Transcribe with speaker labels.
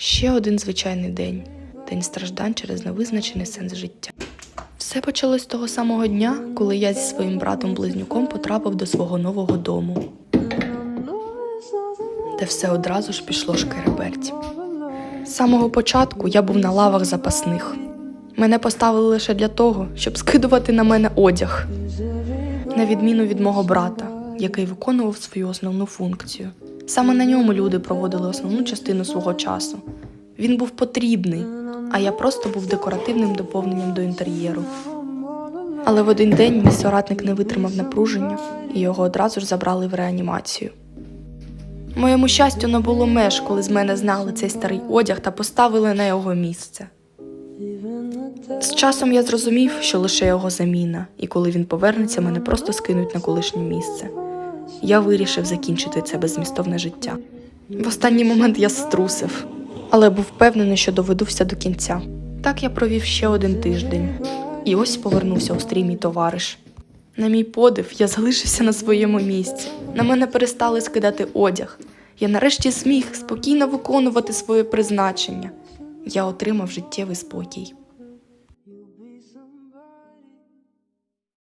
Speaker 1: Ще один звичайний день день страждань через невизначений сенс життя. Все почалось того самого дня, коли я зі своїм братом-близнюком потрапив до свого нового дому, де все одразу ж пішло шкереберть. З самого початку я був на лавах запасних. Мене поставили лише для того, щоб скидувати на мене одяг, на відміну від мого брата, який виконував свою основну функцію. Саме на ньому люди проводили основну частину свого часу. Він був потрібний, а я просто був декоративним доповненням до інтер'єру. Але в один день мій соратник не витримав напруження, і його одразу ж забрали в реанімацію. Моєму щастю не було меж, коли з мене знали цей старий одяг та поставили на його місце. З часом я зрозумів, що лише його заміна, і коли він повернеться, мене просто скинуть на колишнє місце. Я вирішив закінчити це беззмістовне життя. В останній момент я струсив, але був впевнений, що доведу все до кінця. Так я провів ще один тиждень, і ось повернувся у стрій мій товариш. На мій подив, я залишився на своєму місці. На мене перестали скидати одяг. Я нарешті зміг спокійно виконувати своє призначення. Я отримав життєвий спокій.